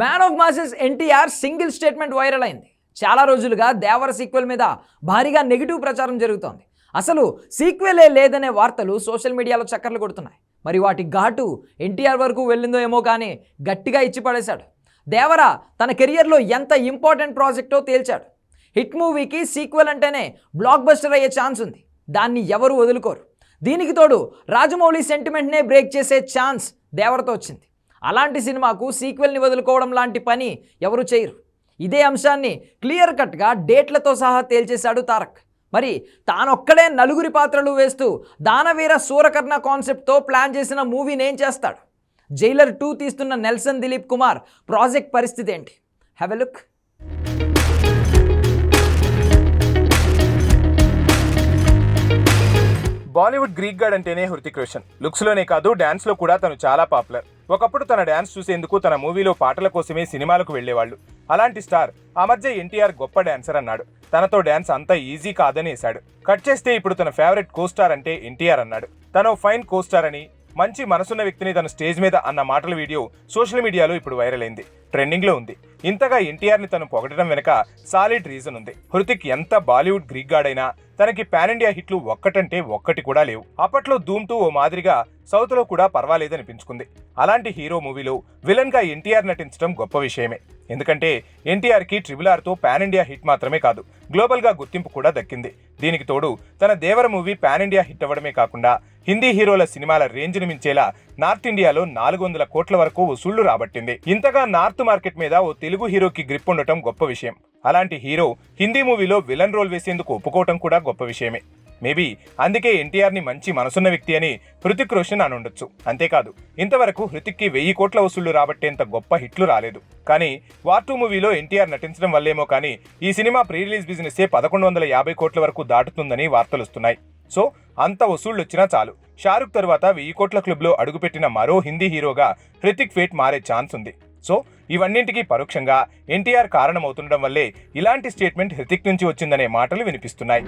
Man of masses NTR single statement viral అయింది. చాలా రోజులుగా దేవర సీక్వెల్ మీద భారీగా నెగిటివ్ ప్రచారం జరుగుతోంది. అసలు సీక్వెలే లేదనే వార్తలు సోషల్ మీడియాలో చక్కర్లు కొడుతున్నాయి. మరి వాటి ఘాటు ఎన్టీఆర్ వరకు వెళ్ళిందో ఏమో కానీ గట్టిగా ఇచ్చి పడేశాడు. దేవర తన కెరియర్లో ఎంత ఇంపార్టెంట్ ప్రాజెక్టో తేల్చాడు. హిట్ మూవీకి సీక్వెల్ అంటేనే బ్లాక్ బస్టర్ అయ్యే ఛాన్స్ ఉంది. దాన్ని ఎవరు వదులుకోరు. దీనికి తోడు రాజమౌళి సెంటిమెంట్నే బ్రేక్ చేసే ఛాన్స్ దేవరతో వచ్చింది. అలాంటి సినిమాకు సీక్వెల్ని వదులుకోవడం లాంటి పని ఎవరు చేయరు. ఇదే అంశాన్ని క్లియర్ కట్గా డేట్లతో సహా తేల్చేశాడు తారక్. మరి తానొక్కడే నలుగురి పాత్రలు వేస్తూ దానవీర సూరకర్ణ కాన్సెప్ట్తో ప్లాన్ చేసిన మూవీని ఏం చేస్తాడు? జైలర్ టూ తీస్తున్న నెల్సన్ దిలీప్ కుమార్ ప్రాజెక్ట్ పరిస్థితి ఏంటి? Have a look Bollywood Greek god అంటేనే హృతిక్ రోషన్. లుక్స్లోనే కాదు డ్యాన్స్లో కూడా తను చాలా పాపులర్. ఒకప్పుడు తన డ్యాన్స్ చూసేందుకు తన మూవీలో పాటల కోసమే సినిమాలకు వెళ్ళేవాళ్ళు అలాంటి స్టార్ ఆ మధ్య ఎన్టీఆర్ గొప్ప డాన్సర్ అన్నాడు. తనతో డ్యాన్స్ అంత ఈజీ కాదని వేశాడు కట్ చేస్తే ఇప్పుడు తన ఫేవరెట్ కోస్టార్ అంటే ఎన్టీఆర్ అన్నాడు. తను ఫైన్ కోస్టార్ అని మంచి మనసున్న వ్యక్తిని తన స్టేజ్ మీద అన్న మాటల వీడియో సోషల్ మీడియాలో ఇప్పుడు వైరల్ అయింది. ట్రెండింగ్లో ఉంది. ఇంతగా ఎన్టీఆర్ని తను పొగడడం వెనుక సాలిడ్ రీజన్ ఉంది. హృతిక్ ఎంత బాలీవుడ్ గ్రీక్ గాడైనా తనకి పాన్ ఇండియా హిట్లు ఒక్కటంటే ఒక్కటి కూడా లేవు. అప్పట్లో ధూమ్ టూ ఓ మాదిరిగా సౌత్లో కూడా పర్వాలేదనిపించుకుంది. అలాంటి హీరో మూవీలో విలన్గా ఎన్టీఆర్ నటించడం గొప్ప విషయమే. ఎందుకంటే ఎన్టీఆర్కి ట్రిబుల్ ఆర్తో పాన్ ఇండియా హిట్ మాత్రమే కాదు గ్లోబల్గా గుర్తింపు కూడా దక్కింది. దీనికి తోడు తన Devara movie pan India hit అవ్వడమే కాకుండా హిందీ హీరోల సినిమాల రేంజ్ని మించేలా నార్త్ ఇండియాలో నాలుగు వందల కోట్ల వరకు వసూళ్ళు రాబట్టింది. ఇంతగా నార్త్ మార్కెట్ మీద ఓ తెలుగు హీరోకి గ్రిప్ ఉండటం గొప్ప విషయం. అలాంటి హీరో హిందీ మూవీలో విలన్ రోల్ వేసేందుకు ఒప్పుకోవటం కూడా గొప్ప విషయమే. మేబీ అందుకే ఎన్టీఆర్ని మంచి మనసున్న వ్యక్తి అని హృతిక్ రోషన్ అని ఉండొచ్చు అంతేకాదు ఇంతవరకు హృతిక్కి వెయ్యి కోట్ల వసూళ్ళు రాబట్టేంత గొప్ప హిట్లు రాలేదు. కానీ వార్ టూ మూవీలో ఎన్టీఆర్ నటించడం వల్లేమో కానీ ఈ సినిమా ప్రీ రిలీజ్ బిజినెస్ పదకొండు వందల యాభై కోట్ల వరకు దాటుతుందని వార్తలు వస్తున్నాయి. సో అంత వసూళ్ళు వచ్చినా చాలు. షారుఖ్ తర్వాత వెయ్యి కోట్ల క్లబ్లో అడుగుపెట్టిన మరో హిందీ హీరోగా హృతిక్ ఫేట్ మారే ఛాన్స్ ఉంది. సో ఇవన్నింటికీ పరోక్షంగా ఎన్టీఆర్ కారణమవుతుండడం వల్లే ఇలాంటి స్టేట్మెంట్ హృతిక్ నుంచి వచ్చిందనే మాటలు వినిపిస్తున్నాయి.